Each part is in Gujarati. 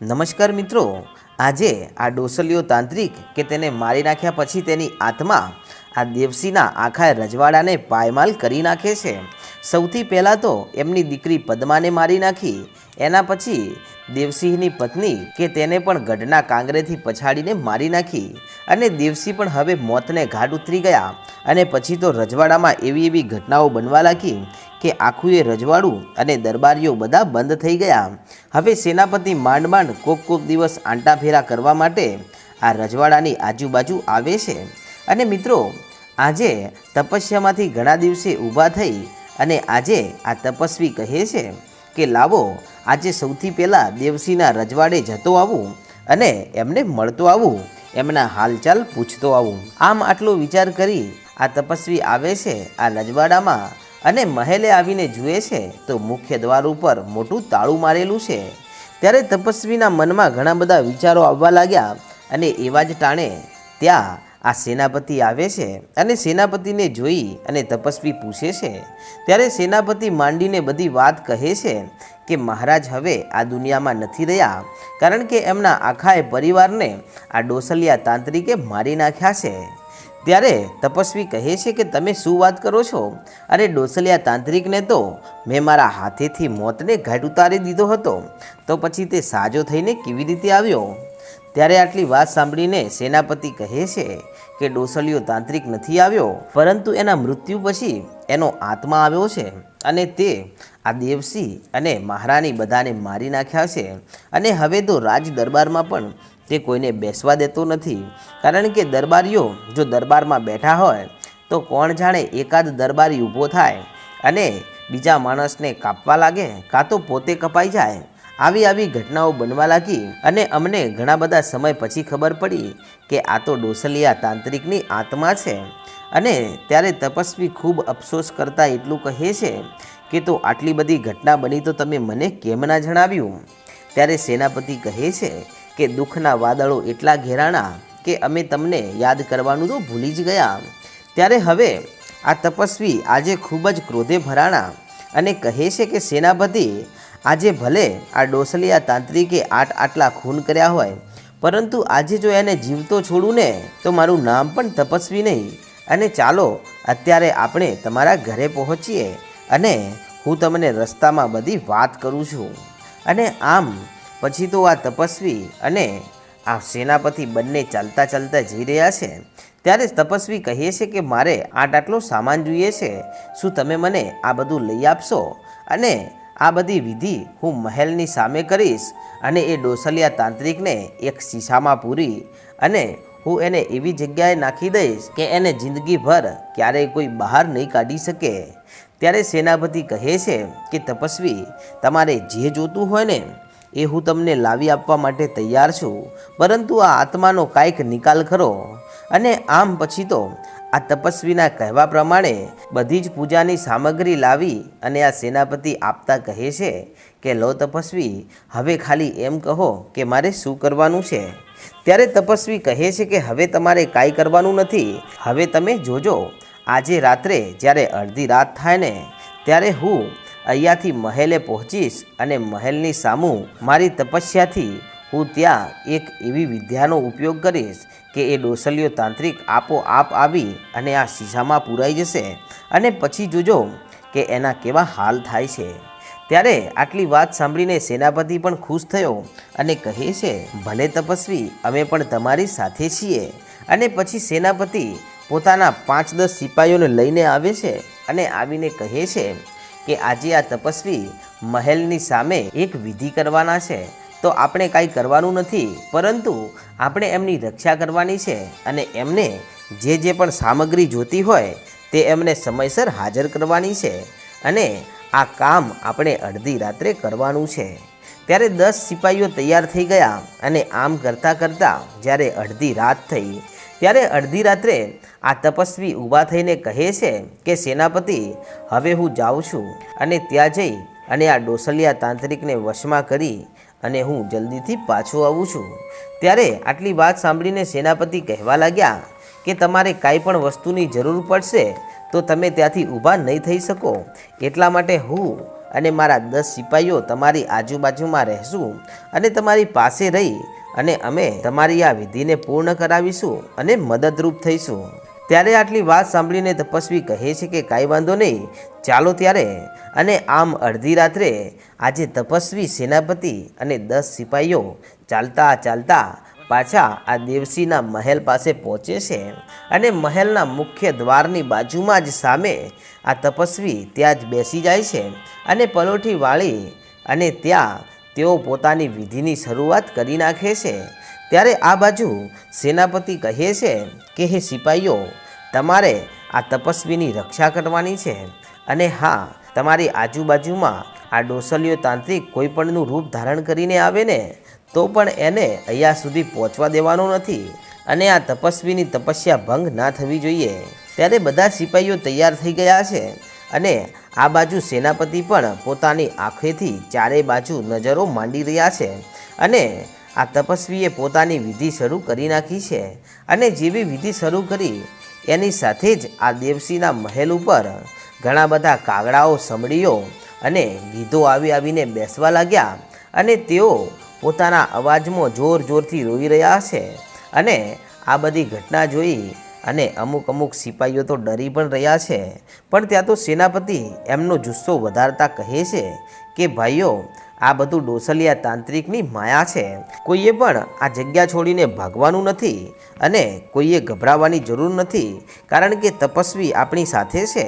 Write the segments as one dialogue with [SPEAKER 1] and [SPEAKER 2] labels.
[SPEAKER 1] નમસ્કાર મિત્રો. આજે આ ડોસલીઓ તાંત્રિક કે તેને મારી નાખ્યા પછી તેની આત્મા આ દેવસીના આખા રજવાડાને પાયમાલ કરી નાખે છે. સૌથી પહેલાં તો એમની દીકરી પદ્માને મારી નાખી. એના પછી દેવસિંહની પત્ની કે તેને પણ ગઢના કાંગરેથી પછાડીને મારી નાખી. અને દેવસિંહ પણ હવે મોતને ઘાટ ઉતરી ગયા. અને પછી તો રજવાડામાં એવી એવી ઘટનાઓ બનવા લાગી કે આખું એ રજવાડું અને દરબારીઓ બધા બંધ થઈ ગયા. હવે સેનાપતિ માંડ માંડ કોક કોક દિવસ આંટાફેરા કરવા માટે આ રજવાડાની આજુબાજુ આવે છે. અને મિત્રો, આજે તપસ્યામાંથી ઘણા દિવસે ઊભા થઈ અને આજે આ તપસ્વી કહે છે કે, લાવો, આજે સૌથી પહેલાં દેવસીના રજવાડે જતો આવું અને એમને મળતો આવું, એમના હાલચાલ પૂછતો આવું. આમ આટલો વિચાર કરી આ તપસ્વી આવે છે આ રજવાડામાં અને મહેલે આવીને જુએ છે તો મુખ્ય દ્વાર ઉપર મોટું તાળું મારેલું છે. ત્યારે તપસ્વીના મનમાં ઘણા બધા વિચારો આવવા લાગ્યા અને એવા જ ટાણે ત્યાં આ સેનાપતિ આવે છે અને સેનાપતિને જોઈ અને તપસ્વી પૂછે છે, ત્યારે સેનાપતિ માંડીને બધી વાત કહે છે કે મહારાજ હવે આ દુનિયામાં નથી રહ્યા, કારણ કે એમના આખાએ પરિવારને આ ડોસલિયા તાંત્રિકે મારી નાખ્યા છે. ત્યારે તપસ્વી કહે છે કે તમે શું વાત કરો છો? અરે ડોસલિયા તાંત્રિકને તો મેં મારા હાથેથી મોતને ઘાટ ઉતારી દીધો હતો, તો પછી તે સાજો થઈને કેવી રીતે આવ્યો? ત્યારે આટલી વાત સાંભળીને સેનાપતિ કહે છે કે ડોસલિયો તાંત્રિક નથી આવ્યો, પરંતુ એના મૃત્યુ પછી એનો આત્મા આવ્યો છે અને તે આ દેવસિંહ અને મહારાણી બધાને મારી નાખ્યા છે. અને હવે તો રાજ દરબારમાં પણ તે કોઈને બેસવા દેતો નથી. કારણ કે દરબારીઓ જો દરબારમાં બેઠા હોય, તો કોણ જાણે એકાદ દરબારી ઊભો થાય અને બીજા માણસને કાપવા લાગે, કાં તો પોતે કપાઈ જાય. આવી આવી ઘટનાઓ બનવા લાગી અને અમને ઘણા બધા સમય પછી ખબર પડી કે આ તો ડોસલિયા તાંત્રિકની આત્મા છે. અને ત્યારે તપસ્વી ખૂબ અફસોસ કરતા એટલું કહે છે કે તો આટલી બધી ઘટના બની તો તમે મને કેમ ના જણાવ્યું? ત્યારે સેનાપતિ કહે છે કે દુઃખના વાદળો એટલા ઘેરાણા કે અમે તમને યાદ કરવાનું તો ભૂલી જ ગયા. ત્યારે હવે આ તપસ્વી આજે ખૂબ જ ક્રોધે ભરાણા અને કહે છે કે સેનાપતિ આજે ભલે આ ડોસલિયા તાંત્રિકે આટ આટલા ખૂન કર્યા હોય, પરંતુ આજે જો એને જીવતો છોડું ને, તો મારું નામ પણ તપસ્વી નહીં. અને ચાલો, અત્યારે આપણે તમારા ઘરે પહોંચીએ અને હું તમને રસ્તામાં બધી વાત કરું છું. અને આમ, પછી તો આ તપસ્વી અને આ સેનાપતિ બંને ચાલતા ચાલતા જઈ રહ્યા છે. ત્યારે તપસ્વી કહીએ છે કે મારે આટ આટલો સામાન જોઈએ છે. શું તમે મને આ બધું લઈ આપશો? અને આ બધી વિધિ હું મહેલની સામે કરીશ અને એ ડોસલિયા તાંત્રિકને એક શીશામાં પૂરી અને હું એને એવી જગ્યાએ નાખી દઈશ કે એને જિંદગીભર ક્યારેય કોઈ બહાર નહીં કાઢી શકે. ત્યારે સેનાપતિ કહે છે કે, તપસ્વી, તમારે જે જોતું હોય ને, એ હું તમને લાવી આપવા માટે તૈયાર છું. પરંતુ આ આત્માનો કાંઈક નિકાલ ખરો અને આમ પછી તો આ તપસ્વીના કહેવા પ્રમાણે બધી જ પૂજાની સામગ્રી લાવી અને આ સેનાપતિ આપતા કહે છે કે, લો તપસ્વી, હવે ખાલી એમ કહો કે મારે શું કરવાનું છે? ત્યારે તપસ્વી કહે છે કે, હવે તમારે કાંઈ કરવાનું નથી. હવે તમે જોજો, આજે રાત્રે જ્યારે અડધી રાત થાય ને, ત્યારે હું અહીંયાથી મહેલે પહોંચીશ અને મહેલની સામું મારી તપસ્યાથી હું ત્યાં એક એવી વિદ્યાનો ઉપયોગ કરીશ કે એ ડોસલીઓ તાંત્રિક આપોઆપ આવી અને આ શીશામાં પૂરાઈ જશે. અને પછી જોજો કે એના કેવા હાલ થાય છે. ત્યારે આટલી વાત સાંભળીને સેનાપતિ પણ ખુશ થયો અને કહે છે, ભલે તપસ્વી, અમે પણ તમારી સાથે છીએ. અને પછી સેનાપતિ પોતાના પાંચ દસ સિપાહીઓને લઈને આવે છે અને આવીને કહે છે કે, આજે આ તપસ્વી મહેલની સામે એક વિધિ કરવાના છે. તો આપણે કાંઈ કરવાનું નથી, પરંતુ આપણે એમની રક્ષા કરવાની છે અને એમને જે જે પણ સામગ્રી જોતી હોય તે એમને સમયસર હાજર કરવાની છે અને આ કામ આપણે અડધી રાત્રે કરવાનું છે. ત્યારે દસ સિપાહીઓ તૈયાર થઈ ગયા અને આમ કરતાં કરતાં જ્યારે અડધી રાત થઈ, ત્યારે અડધી રાત્રે આ તપસ્વી ઊભા થઈને કહે છે કે, સેનાપતિ, હવે હું જાઉં છું. અને ત્યાં જઈ અને આ ડોસલિયા તાંત્રિકને વશમાં કરી અને હું જલ્દીથી પાછો આવું છું. ત્યારે આટલી વાત સાંભળીને સેનાપતિ કહેવા લાગ્યા કે તમારે કાંઈ પણ વસ્તુની જરૂર પડશે તો તમે ત્યાંથી ઊભા નહીં થઈ શકો. એટલા માટે હું અને મારા દસ સિપાહીઓ તમારી આજુબાજુમાં રહેશું અને તમારી પાસે રહી અને અમે તમારી આ વિધિને પૂર્ણ કરાવીશું અને મદદરૂપ થઈશું. ત્યારે આટલી વાત સાંભળીને તપસ્વી કહે છે કે કાંઈ વાંધો નહીં, ચાલો ત્યારે. અને આમ અડધી રાત્રે આજે તપસ્વી સેનાપતિ અને દસ સિપાહીઓ ચાલતા ચાલતા પાછા આ દેવસીના મહેલ પાસે પહોંચે છે અને મહેલના મુખ્ય દ્વારની બાજુમાં જ સામે આ તપસ્વી ત્યાં જ બેસી જાય છે અને પલોઠી વાળી અને ત્યાં તેઓ પોતાની વિધિની શરૂઆત કરી નાખે છે. ત્યારે આ બાજુ સેનાપતિ કહે છે કે, હે સિપાહીઓ તમારે આ તપસ્વીની રક્ષા કરવાની છે અને હા, તમારી આજુબાજુમાં આ ડોસલીઓ તાંત્રિક કોઈપણનું રૂપ ધારણ કરીને આવે ને, તો પણ એને અહીંયા સુધી પહોંચવા દેવાનો નથી અને આ તપસ્વીની તપસ્યા ભંગ ના થવી જોઈએ. ત્યારે બધા સિપાહીઓ તૈયાર થઈ ગયા છે અને આ બાજુ સેનાપતિ પણ પોતાની આંખેથી ચારે બાજુ નજરો માંડી રહ્યા છે અને આ તપસ્વીએ પોતાની વિધિ શરૂ કરી નાખી છે અને જેવી વિધિ શરૂ કરી, એની સાથે જ આ દેવસીના મહેલ ઉપર ઘણા બધા કાગડાઓ સમડીઓ અને ગીધો આવી આવીને બેસવા લાગ્યા અને તેઓ પોતાના અવાજમાં જોર જોરથી રોઈ રહ્યા છે અને આ બધી ઘટના જોઈ અને અમુક અમુક સિપાહીઓ તો ડરી પણ રહ્યા છે. પણ ત્યાં તો સેનાપતિ એમનો જુસ્સો વધારતા કહે છે કે, ભાઈઓ આ બધું ડોસલિયા તાંત્રિકની માયા છે. કોઈએ પણ આ જગ્યા છોડીને ભાગવાનું નથી અને કોઈએ ગભરાવાની જરૂર નથી, કારણ કે તપસ્વી આપણી સાથે છે.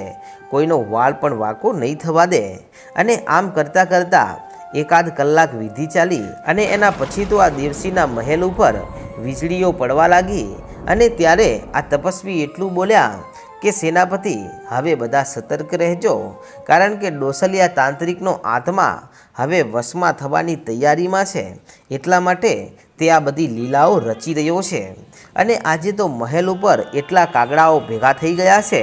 [SPEAKER 1] કોઈનો વાળ પણ વાંકો નહીં થવા દે અને આમ કરતાં કરતાં એકાદ કલાક વિધિ ચાલી અને એના પછી તો આ દેવસીના મહેલ ઉપર વીજળીઓ પડવા લાગી અને ત્યારે આ તપસ્વી એટલું બોલ્યા કે સેનાપતિ, હવે બધા સતર્ક રહેજો. કારણ કે ડોસલિયા તાંત્રિકનો આત્મા હવે વશમાં થવાની તૈયારીમાં છે. એટલા માટે તે આ બધી લીલાઓ રચી રહ્યો છે. અને આજે તો મહેલ ઉપર એટલા કાગડાઓ ભેગા થઈ ગયા છે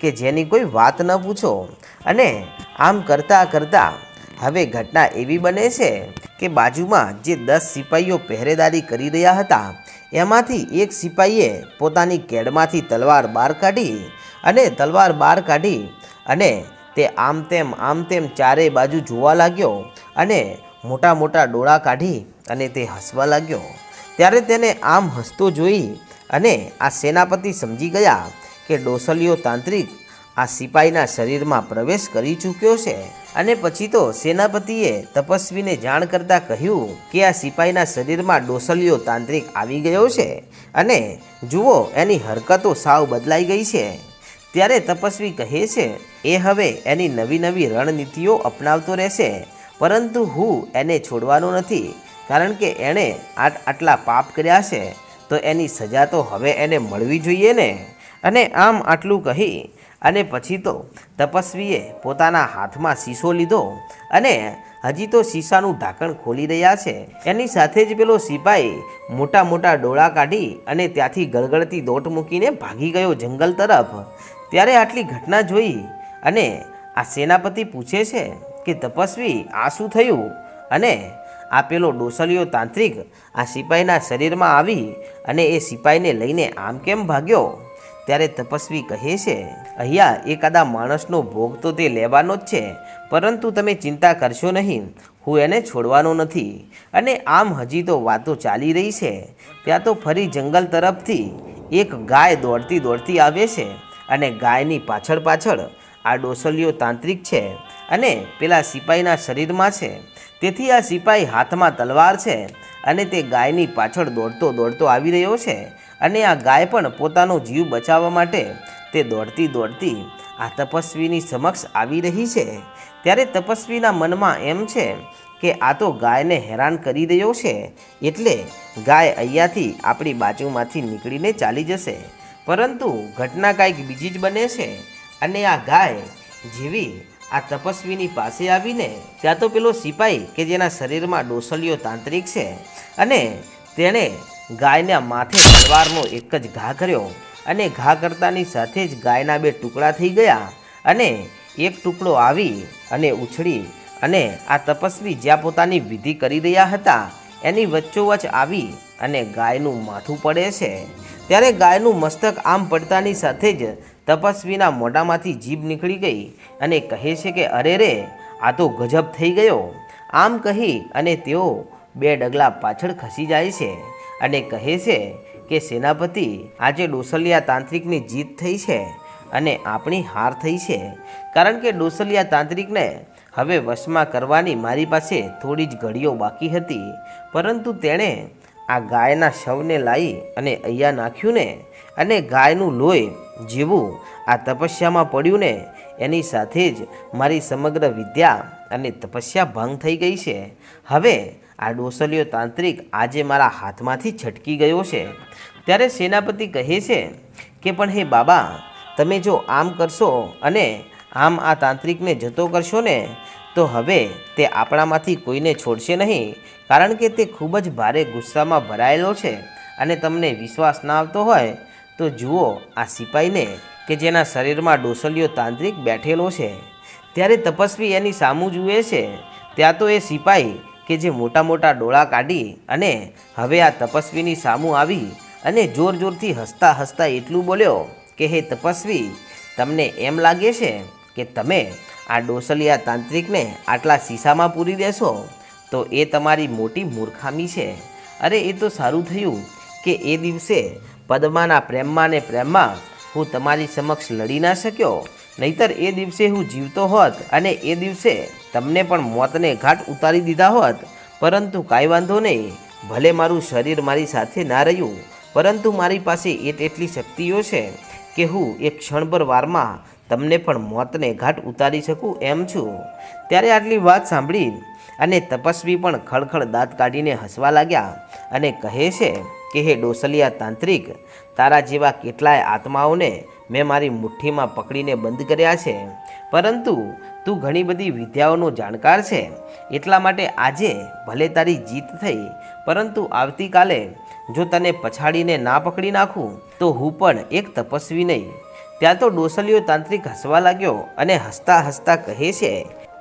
[SPEAKER 1] કે જેની કોઈ વાત ન પૂછો. અને આમ કરતાં કરતાં હવે ઘટના એવી બને છે કે બાજુમાં જે દસ સિપાહીઓ પહેરેદારી કરી રહ્યા હતા, એમાંથી એક સિપાહીએ પોતાની કેડમાંથી તલવાર બહાર કાઢી અને તલવાર બહાર કાઢી અને તે આમ તેમ આમ તેમ ચારે બાજુ જોવા લાગ્યો અને મોટા મોટા ડોળા કાઢી અને તે હસવા લાગ્યો. ત્યારે તેને આમ હસતો જોઈ અને આ સેનાપતિ સમજી ગયા કે ડોસલીઓ તાંત્રિક આ સિપાહીના શરીરમાં પ્રવેશ કરી ચૂક્યો છે. અને પછી તો સેનાપતિએ તપસ્વીને જાણ કરતાં કહ્યું કે આ સિપાહીના શરીરમાં ડોસલીઓ તાંત્રિક આવી ગયો છે અને જુઓ, એની હરકતો સાવ બદલાઈ ગઈ છે. ત્યારે તપસ્વી કહે છે, એ હવે એની નવી નવી રણનીતિઓ અપનાવતો રહેશે, પરંતુ હું એને છોડવાનો નથી, કારણ કે એણે આટ આટલા પાપ કર્યા છે, તો એની સજા તો હવે એને મળવી જોઈએ ને? અને આમ આટલું કહી, અને પછી તો તપસ્વીએ પોતાના હાથમાં શીશો લીધો, અને હજી તો શીશાનું ઢાંકણ ખોલી રહ્યા છે. એની સાથે જ પેલો સિપાઈ મોટા મોટા ડોળા કાઢી અને ત્યાંથી ગળગળતી દોટ મૂકીને ભાગી ગયો જંગલ તરફ. ત્યારે આટલી ઘટના જોઈ અને આ સેનાપતિ પૂછે છે કે તપસ્વી આ શું થયું? અને આ પેલો ડોસલિયો તાંત્રિક આ સિપાહીના શરીરમાં આવી અને એ સિપાહીને લઈને આમ કેમ ભાગ્યો? ત્યારે તપસ્વી કહે છે, અહીંયા એકાદા માણસનો ભોગ તો તે લેવાનો જ છે, પરંતુ તમે ચિંતા કરશો નહીં, હું એને છોડવાનો નથી. અને આમ હજી તો વાતો ચાલી રહી છે. ત્યાં તો ફરી જંગલ તરફથી એક ગાય દોડતી દોડતી આવે છે. અને ગાયની પાછળ પાછળ આ ડોસલીઓ તાંત્રિક છે અને પેલા સિપાહીના શરીરમાં છે. તેથી આ સિપાહી હાથમાં તલવાર છે અને તે ગાયની પાછળ દોડતો દોડતો આવી રહ્યો છે અને આ ગાય પણ પોતાનો જીવ બચાવવા માટે તે દોડતી દોડતી આ તપસ્વીની સમક્ષ આવી રહી છે. ત્યારે તપસ્વીના મનમાં એમ છે કે આ તો ગાયને હેરાન કરી રહ્યો છે. એટલે ગાય અહીંયાથી આપણી બાજુમાંથી નીકળીને ચાલી જશે. પરંતુ ઘટના કાંઈક બીજી જ બને છે. અને આ ગાય જેવી આ તપસ્વીની પાસે આવીને ત્યાં તો પેલો સિપાઈ કે જેના શરીરમાં ડોસલીઓ તાંત્રિક છે અને તેણે ગાયના માથે તલવારનો એક જ ઘા કર્યો અને ઘા કરતાની સાથે જ ગાયના બે ટુકડા થઈ ગયા અને એક ટુકડો આવી અને ઉછળી અને આ તપસ્વી જ્યાં પોતાની વિધિ કરી રહ્યા હતા એની વચ્ચોવચ આવી અને ગાયનું માથું પડે છે. ત્યારે ગાયનું મસ્તક આમ પડતાની સાથે જ તપસ્વીના મોઢામાંથી જીભ નીકળી ગઈ અને કહે છે કે, અરે રે, આ તો ગજબ થઈ ગયો. આમ કહી અને તેઓ બે ડગલા પાછળ ખસી જાય છે અને કહે છે કે, સેનાપતિ, આજે ડોસલિયા તાંત્રિકની જીત થઈ છે અને આપણી હાર થઈ છે. કારણ કે ડોસલિયા તાંત્રિકને હવે વશમાં કરવાની મારી પાસે થોડી જ ઘડીઓ બાકી હતી. પરંતુ તેણે આ ગાયના શવને લાવી અને અહીંયા નાખ્યું ને અને ગાયનું લોહી જેવું આ તપસ્યામાં પડ્યું ને એની સાથે જ મારી સમગ્ર વિદ્યા અને તપસ્યા ભંગ થઈ ગઈ છે. હવે આ ડોસલિયો તાંત્રિક આજે મારા હાથમાંથી છટકી ગયો છે. ત્યારે સેનાપતિ કહે છે કે, પણ હે બાબા, તમે જો આમ કરશો અને આમ આ તાંત્રિકને જતો કરશો ને તો હવે તે આપણામાંથી કોઈને છોડશે નહીં, કારણ કે તે ખૂબ જ ભારે ગુસ્સામાં ભરાયેલો છે અને તમને વિશ્વાસ ના આવતો હોય, તો જુઓ આ સિપાઈને કે જેના શરીરમાં ડોસલિયો તાંત્રિક બેઠેલો છે. ત્યારે તપસ્વી એની સામું જુએ છે. ત્યાં તો એ સિપાઈ કે જે મોટા મોટા ડોળા કાઢી અને હવે આ તપસ્વીની સામું આવી અને જોર જોરથી હસતા હસતા એટલું બોલ્યો કે, હે તપસ્વી, તમને એમ લાગે છે કે તમે આ ડોસલિયા તાંત્રિકને આટલા શીશામાં પૂરી દેશો? તો એ તમારી મોટી મૂર્ખામી છે. અરે, એ તો સારું થયું કે એ દિવસે પદ્માના પ્રેમમાં ને પ્રેમમાં હું તમારી સમક્ષ લડી ના શક્યો. નહીતર એ દિવસે હું જીવતો હોત અને એ દિવસે તમને પણ મોતને ઘાટ ઉતારી દીધા હોત. પરંતુ કાંઈ વાંધો નહીં, ભલે મારું શરીર મારી સાથે ના રહ્યું, પરંતુ મારી પાસે એ એટલી શક્તિઓ છે કે હું એક ક્ષણભર વારમાં તમને પણ મોતને ઘાટ ઉતારી શકું એમ છું. ત્યારે આટલી વાત સાંભળી અને તપસ્વી પણ ખળખળ દાંત કાઢીને હસવા લાગ્યા અને કહે છે કે, હે ડોસલિયા તાંત્રિક, તારા જેવા કેટલાય આત્માઓને મેં મારી મુઠ્ઠીમાં પકડીને બંધ કર્યા છે. પરંતુ તું ઘણી બધી વિદ્યાઓનો જાણકાર છે. એટલા માટે આજે ભલે તારી જીત થઈ, પરંતુ આવતીકાલે જો તને પછાડીને ના પકડી નાખું, તો હું પણ એક તપસ્વી નહીં. ત્યાં તો ડોસલિયો તાંત્રિક હસવા લાગ્યો અને હસતા હસતા કહે છે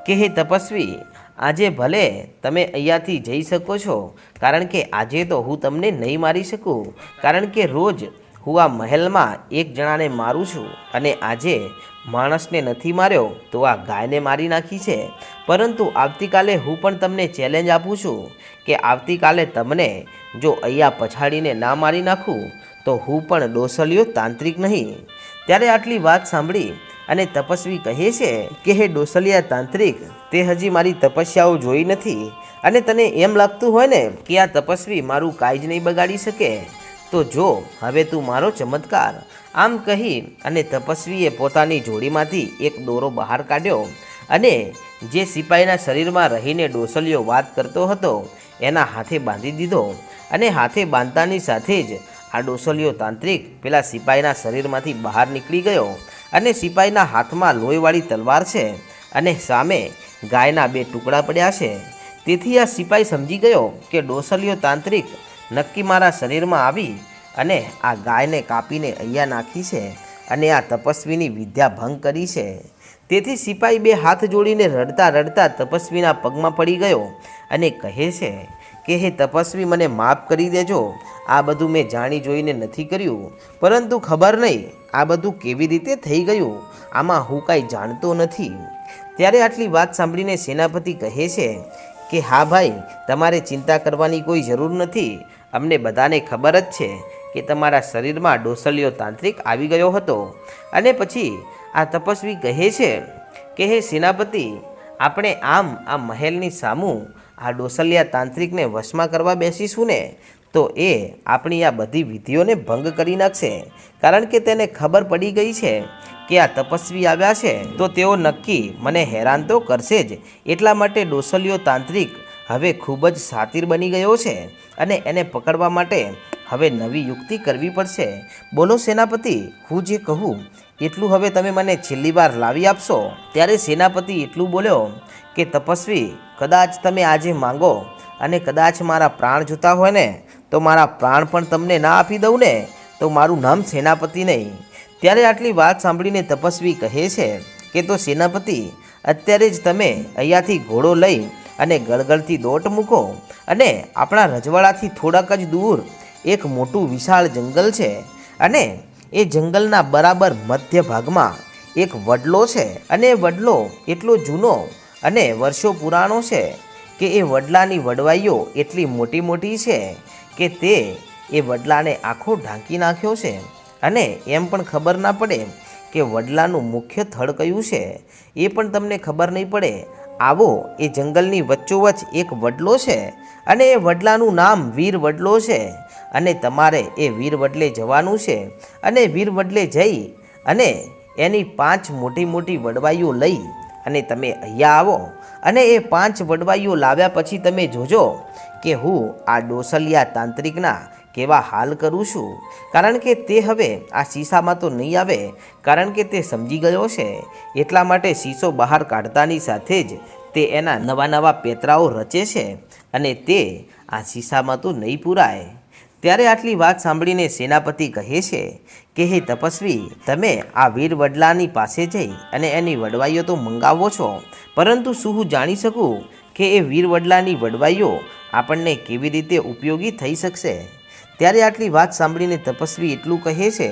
[SPEAKER 1] કે, હે તપસ્વી, આજે ભલે તમે અહીંયાથી જઈ શકો છો, કારણ કે આજે તો હું તમને નહીં મારી શકું, કારણ કે રોજ હું આ મહેલમાં એક જણાને મારું છું અને આજે માણસને નથી માર્યો તો આ ગાયને મારી નાખી છે. પરંતુ આવતીકાલે હું પણ તમને ચેલેન્જ આપું છું કે આવતીકાલે તમને જો અહીંયા પછાડીને ના મારી નાખું, તો હું પણ ડોસલિયો તાંત્રિક નહીં. ત્યારે આટલી વાત સાંભળી અને તપસ્વી કહે છે કે, હે ડોસલિયા તાંત્રિક, તે હજી મારી તપસ્યાઓ જોઈ નથી અને તને એમ લાગતું હોય ને કે આ તપસ્વી મારું કાંઈ જ નહીં બગાડી શકે, તો જો, હવે તું મારો ચમત્કાર. આમ કહી અને તપસ્વીએ પોતાની જોડીમાંથી એક દોરો બહાર કાઢ્યો અને જે સિપાહીના શરીરમાં રહીને ડોસલિયો વાત કરતો હતો, એના હાથે બાંધી દીધો અને હાથે બાંધતાની સાથે જ આ ડોસલિયો તાંત્રિક પેલા સિપાહીના શરીરમાંથી બહાર નીકળી ગયો અને સિપાહીના હાથમાં લોહીવાળી તલવાર છે અને સામે ગાયના બે ટુકડા પડ્યા છે. તેથી આ સિપાહી સમજી ગયો કે ડોસલિયો તાંત્રિક નક્કી મારા શરીરમાં આવી અને આ ગાયને કાપીને અહીંયા નાખી છે અને આ તપસ્વીની વિદ્યા ભંગ કરી છે. તેથી સિપાહી બે હાથ જોડીને રડતા રડતા તપસ્વીના પગમાં પડી ગયો અને કહે છે કે હે તપસ્વી, મને માફ કરી દેજો. આ બધું મેં જાણી જોઈને નથી કર્યું. પરંતુ ખબર નહીં, આ બધું કેવી રીતે થઈ ગયું? આમાં હું કાંઈ જાણતો નથી. ત્યારે આટલી વાત સાંભળીને સેનાપતિ કહે છે કે, હા ભાઈ, તમારે ચિંતા કરવાની કોઈ જરૂર નથી. અમને બધાને ખબર જ છે કે તમારા શરીરમાં ડોસલિયો તાંત્રિક આવી ગયો હતો. અને પછી આ તપસ્વી કહે છે કે, હે સેનાપતિ, આપણે આમ આ મહેલની સામું આ ડોસલિયા તાંત્રિકને વશમાં કરવા બેસીશું ને, તો એ આપણી આ બધી વિધિઓને ભંગ કરી નાખશે. કારણ કે તેને ખબર પડી ગઈ છે કે આ તપસ્વી આવ્યા છે, તો તેઓ નક્કી મને હેરાન તો કરશે જ. એટલા માટે ડોસલિયો તાંત્રિક હવે ખૂબ જ સાતીર બની ગયો છે અને એને પકડવા માટે હવે નવી યુક્તિ કરવી પડશે. બોલો સેનાપતિ, હું જે કહું, એટલું હવે તમે મને છેલ્લી વાર લાવી આપશો? ત્યારે સેનાપતિ એટલું બોલ્યો કે, તપસ્વી કદાચ તમે આજે માંગો અને કદાચ મારા પ્રાણ જોતા હોય ને, તો મારા પ્રાણ પણ તમને ના આપી દઉં ને, તો મારું નામ સેનાપતિ નહીં. ત્યારે આટલી વાત સાંભળીને તપસ્વી કહે છે કે, તો સેનાપતિ, અત્યારે જ તમે અહીંયાથી ઘોડો લઈ અને ગળગળથી દોટ મૂકો અને આપણા રજવાડાથી થોડાક જ દૂર એક મોટું વિશાળ જંગલ છે અને એ જંગલના બરાબર મધ્ય ભાગમાં એક વડલો છે અને વડલો એટલો જૂનો અને વર્ષો પુરાણો છે કે એ વડલાની વડવાઈઓ એટલી મોટી મોટી છે કે તે એ વડલાને આખો ઢાંકી નાખ્યો છે. અને એમ પણ ખબર ના પડે કે વડલાનું મુખ્ય થળ કયું છે. એ પણ તમને ખબર નહીં પડે. આવો, એ જંગલની વચ્ચોવચ્ચ એક વડલો છે અને એ વડલાનું નામ વીર વડલો છે. અને તમારે એ વીર વડલે જવાનું છે. અને વીર વડલે જઈ અને એની પાંચ મોટી મોટી વડવાઈઓ લઈ અને તમે અહીંયા આવો અને એ પાંચ વડવાઈઓ લાવ્યા પછી તમે જોજો કે હું આ ડોસલિયા તાંત્રિકના કેવા હાલ કરું છું. કારણ કે તે હવે આ શીશામાં તો નહીં આવે, કારણ કે તે સમજી ગયો છે. એટલા માટે શીશો બહાર કાઢતાની સાથે જ તે એના નવા નવા પેતરાઓ રચે છે અને તે આ શીશામાં તો નહીં પૂરાય. ત્યારે આટલી વાત સાંભળીને સેનાપતિ કહે છે કે, હે તપસ્વી, તમે આ વીર વડલાની પાસે જઈ અને એની વડવાઈઓ તો મંગાવો છો, પરંતુ શું હું જાણી શકું કે એ વીર વડલાની વડવાઈઓ આપણને કેવી રીતે ઉપયોગી થઈ શકશે? ત્યારે આટલી વાત સાંભળીને તપસ્વી એટલું કહે છે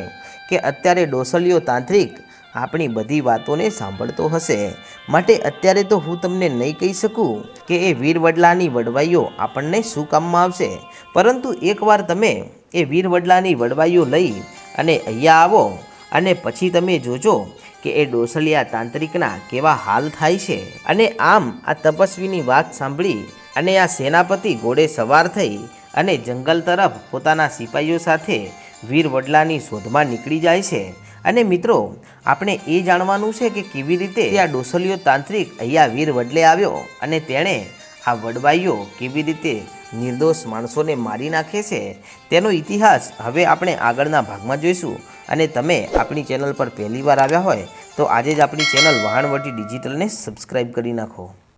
[SPEAKER 1] કે, અત્યારે ડોસલીઓ તાંત્રિક આપણી બધી વાતોને સાંભળતો હશે. માટે અત્યારે તો હું તમને નહીં કહી શકું કે એ વીર વડલાની વડવાઈઓ આપણને શું કામમાં આવશે. પરંતુ એકવાર તમે એ વીર વડલાની વડવાઈઓ લઈ અને અહીંયા આવો અને પછી તમે જોજો કે એ ડોસલિયા તાંત્રિકના કેવા હાલ થાય છે. અને આમ આ તપસ્વીની વાત સાંભળી અને આ સેનાપતિ ઘોડે સવાર થઈ અને જંગલ તરફ પોતાના સિપાહીઓ સાથે વીર વડલાની શોધમાં નીકળી જાય છે. અને મિત્રો, આપણે એ જાણવાનું છે કે કેવી રીતે આ ડોસલિયો તાંત્રિક અહીંયા વીર વડલે આવ્યો અને તેણે આ વડવાઈઓ કેવી રીતે નિર્દોષ માણસોને મારી નાખે છે તેનો ઇતિહાસ હવે આપણે આગળના ભાગમાં જોઈશું. અને તમે આપણી ચેનલ પર પહેલીવાર આવ્યા હોય તો આજે જ આપણી ચેનલ વહાણવટી ડિજિટલને સબસ્ક્રાઈબ કરી નાખો.